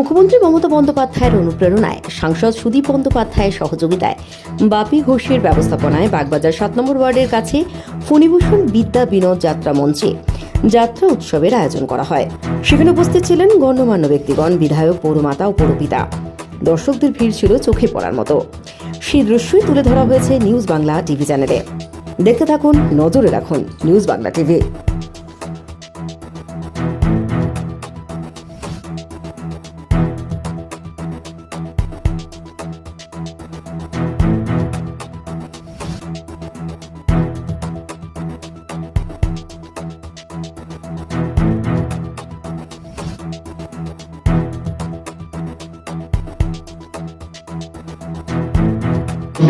মুখ্যমন্ত্রী মমতা বন্দ্যোপাধ্যায়ের অনুপ্রেরণায় সাংসদ সুদীপ বন্দ্যোপাধ্যায়ের সহযোগিতায় বাপি ঘোষের ব্যবস্থাপনায় বাগবাজার সাত নম্বর ওয়ার্ডের কাছে ফণিভূষণ বিদ্যা বিনোদ যাত্রা মঞ্চে যাত্রা উৎসবের আয়োজন করা হয়। সেখানে উপস্থিত ছিলেন গণ্যমান্য ব্যক্তিগণ, বিধায়ক, পৌরমাতা ও পৌরপিতা দর্শকদের ভিড় ছিল চোখে পড়ার মতো। সেই দৃশ্যই তুলে ধরা হয়েছে নিউজ বাংলা টিভি চ্যানেলে। দেখতে থাকুন, নজরে রাখুন নিউজ বাংলা টিভি।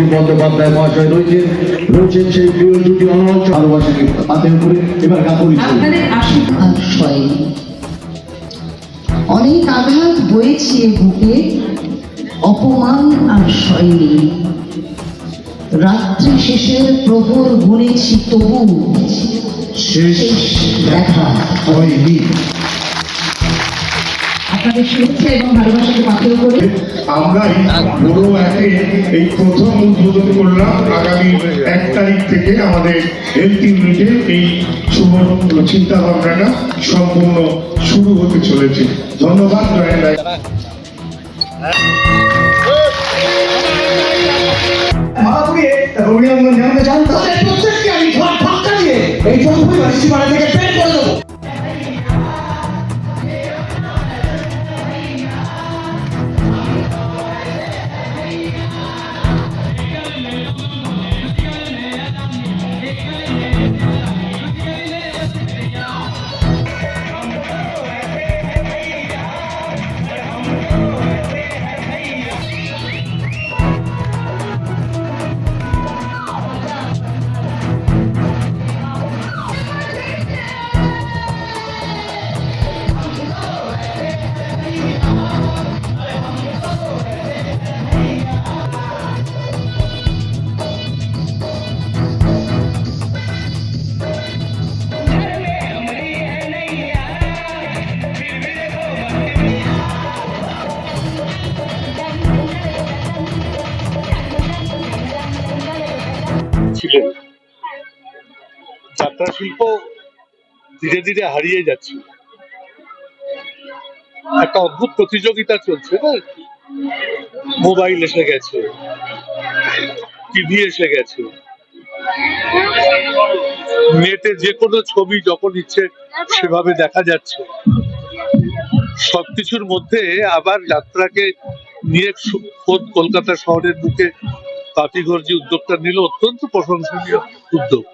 সুদীপ বন্দ্যোপাধ্যায় মহাশয় রয়েছেন রয়েছেন সেই প্রিয় দুটি অনন্ত ভালোবাসাকে মাথায় করে এবার সয়নি অনেক আঘাত বয়েছে বুকে অপমান আর সয়নি রাত্রি শেষের প্রহর গুনেছি তবু শেষ দেখা হয়নি। শুভেচ্ছা এবং ভালোবাসাকে পাথর করে আমরা বড় একে এই প্রথম উদ্বোধন করলাম আগামী এক তারিখ থেকে আমাদের হেলথ ইউনিটে এই শুভ চিন্তা ভাবনাটা সম্পূর্ণ শুরু হতে চলেছে। ধন্যবাদ জয়েন রায় মাধুরী রবীন্দ্রনাথ চান তাদের প্রত্যেককে আমি ঘর ধাক্কা দিয়ে এই চৌধুরী বাড়ি থেকে বের করে দেবো। শিল্প ধীরে ধীরে হারিয়ে যাচ্ছে। একটা অদ্ভুত প্রতিযোগিতা চলছে না? মোবাইল এসে গেছে, টিভি এসে গেছে। নেটে যে কোনো ছবি যখন ইচ্ছে সেভাবে দেখা যাচ্ছে। সবকিছুর মধ্যে আবার যাত্রাকে নিয়ে খোদ কলকাতা শহরের বুকে কাতিঘর যে উদ্যোগটা নিল অত্যন্ত প্রশংসনীয় উদ্যোগ।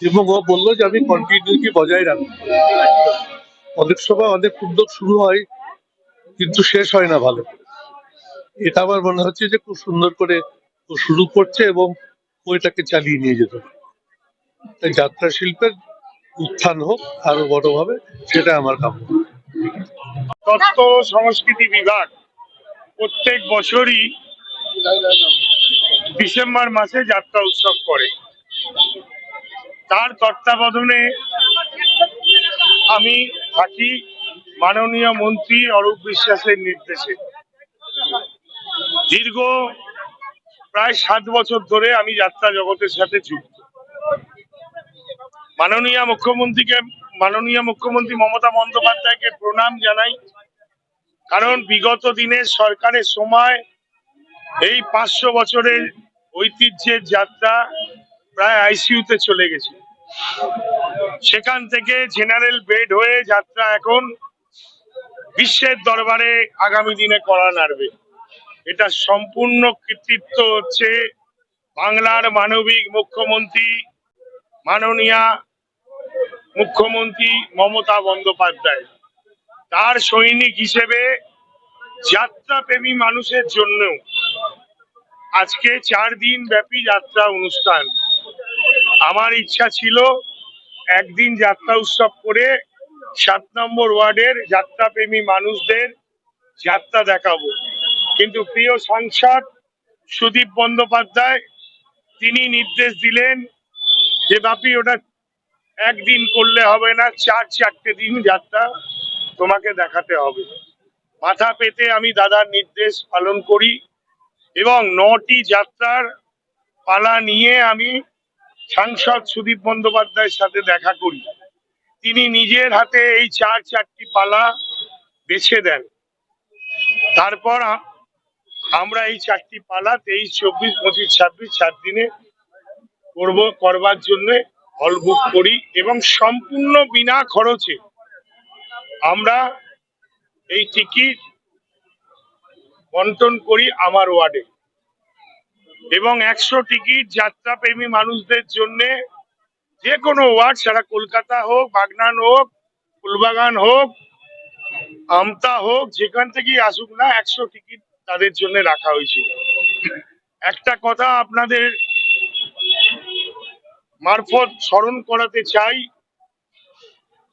এবং ও বলল যে আমি কন্টিনিউটি বজায় রাখব। অনেক সময় অনেক উদ্যোগ শুরু হয়, কিন্তু শেষ হয় না ভালো এটা আমার মনে হচ্ছে যে খুব সুন্দর করে ও শুরু করছে এবং ও এটাকে চালিয়ে নিয়ে যেতে তাই যাত্রা শিল্পের উত্থান হোক আরও বড়ভাবে সেটা আমার কাম্য। তথ্য সংস্কৃতি বিভাগ প্রত্যেক বছরই ডিসেম্বর মাসে যাত্রা উৎসব করে। তার তত্ত্বাবধানে আমি থাকি মাননীয় মন্ত্রী অরূপ বিশ্বাসের নির্দেশে। দীর্ঘ প্রায় সাত বছর ধরে আমি যাত্রা জগতের সাথে যুক্ত। মাননীয় মুখ্যমন্ত্রীকে, মাননীয় মুখ্যমন্ত্রী মমতা বন্দ্যোপাধ্যায়কে প্রণাম জানাই। কারণ বিগত দিনের সরকারের সময় এই পাঁচশো বছরের ঐতিহ্যের যাত্রা প্রায় আইসিইউতে চলে গেছে। সেখান থেকে জেনারেল বেড হয়ে যাত্রা এখন বিশ্বের দরবারে আগামী দিনে করা নাড়বে। এটা সম্পূর্ণ কৃতিত্ব হচ্ছে বাংলার মানবিক মুখ্যমন্ত্রী, মাননীয়া মুখ্যমন্ত্রী মমতা বন্দ্যোপাধ্যায়। তার সৈনিক হিসেবে যাত্রাপ্রেমী মানুষের জন্য আজকে চার দিন ব্যাপী যাত্রা অনুষ্ঠান। আমার ইচ্ছা ছিল একদিন যাত্রা উৎসব করে সাত নম্বর ওয়ার্ডের যাত্রাপ্রেমী মানুষদের যাত্রা দেখাবো। কিন্তু প্রিয় সাংসদ সুদীপ বন্দ্যোপাধ্যায়, তিনি নির্দেশ দিলেন যে, বাপি, ওটা একদিন করলে হবে না, চার চারটে দিন যাত্রা তোমাকে দেখাতে হবে। মাথা পেতে আমি দাদার নির্দেশ পালন করি এবং নটি যাত্রার পালা নিয়ে আমি সাংসদ সুদীপ বন্দ্যোপাধ্যায়ের সাথে দেখা করি। তিনি নিজের হাতে এই চার চারটি পালা বেছে দেন। তারপর আমরা এই চারটি পালা তেইশ, চব্বিশ, পঁচিশ, ছাব্বিশ চার দিনে করব, করবার জন্য হল বুক করি এবং সম্পূর্ণ বিনা খরচে আমরা এই টিকিট বন্টন করি আমার ওয়ার্ডে এবং একশো টিকিট যাত্রাপ্রেমী মানুষদের জন্য যে কোনো ওয়ার্ড, সারা কলকাতা হোক, বাগনান হোক, ফুলবাগান হোক, আমতা হোক, যেখান থেকেই আসুক না, একশো টিকিট তাদের জন্য রাখা হয়েছিল। একটা কথা আপনাদের মারফত স্মরণ করাতে চাই,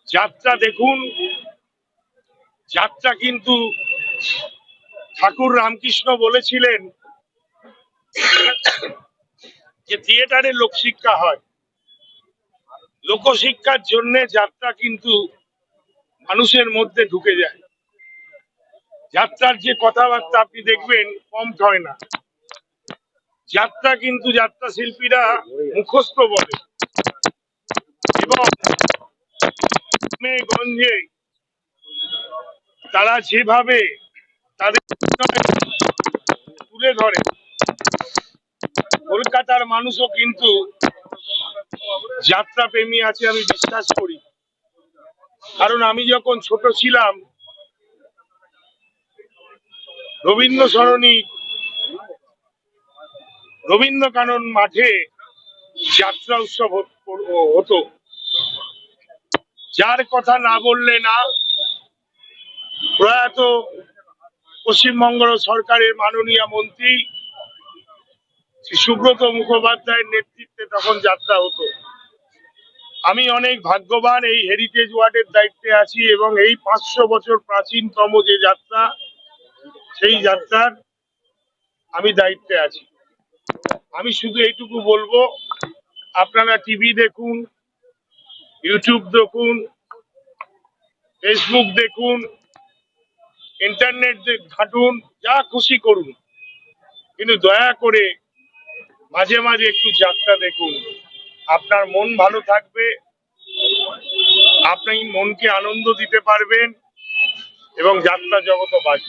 যাত্রা দেখুন, যাত্রা কিন্তু ঠাকুর রামকৃষ্ণ বলেছিলেন যে থিয়েটারে লোকশিক্ষা হয়। লোকশিক্ষার জন্য যাত্রা কিন্তু মানুষের মধ্যে ঢুকে যায়। যাত্রার যে কথাবার্তা আপনি দেখবেন কম হয় না। যাত্রা কিন্তু যাত্রা শিল্পীরা মুখস্থ বলে। এবং গঞ্জে তারা যেভাবে তাদের তুলে ধরে। কলকাতার মানুষও কিন্তু যাত্রা প্রেমী আছে আমি বিশ্বাস করি। কারণ আমি যখন ছোট ছিলাম, রবীন্দ্র সরণি রবীন্দ্র কানন মাঠে যাত্রা উৎসব হতো। যার কথা না বললে না, প্রয়াত পশ্চিমবঙ্গ সরকারের মাননীয় মন্ত্রী সুব্রত মুখোপাধ্যায়ের নেতৃত্বে তখন যাত্রা হতো। আমি অনেক ভাগ্যবান এই হেরিটেজ ওয়ার্ডের দায়িত্বে আছি এবং এই পাঁচশো বছর প্রাচীনতম যে যাত্রা, সেই যাত্রার আমি দায়িত্বে আছি। আমি শুধু এইটুকু বলব, আপনারা টিভি দেখুন ইউটিউব দেখুন ফেসবুক দেখুন ইন্টারনেট ঘাঁটুন, যা খুশি করুন। কিন্তু দয়া করে মাঝে মাঝে একটু যাত্রা দেখুন। আপনার মন ভালো থাকবে, আপনি মনকে আনন্দ দিতে পারবেন, এবং যাত্রা জগত বাঁচবে।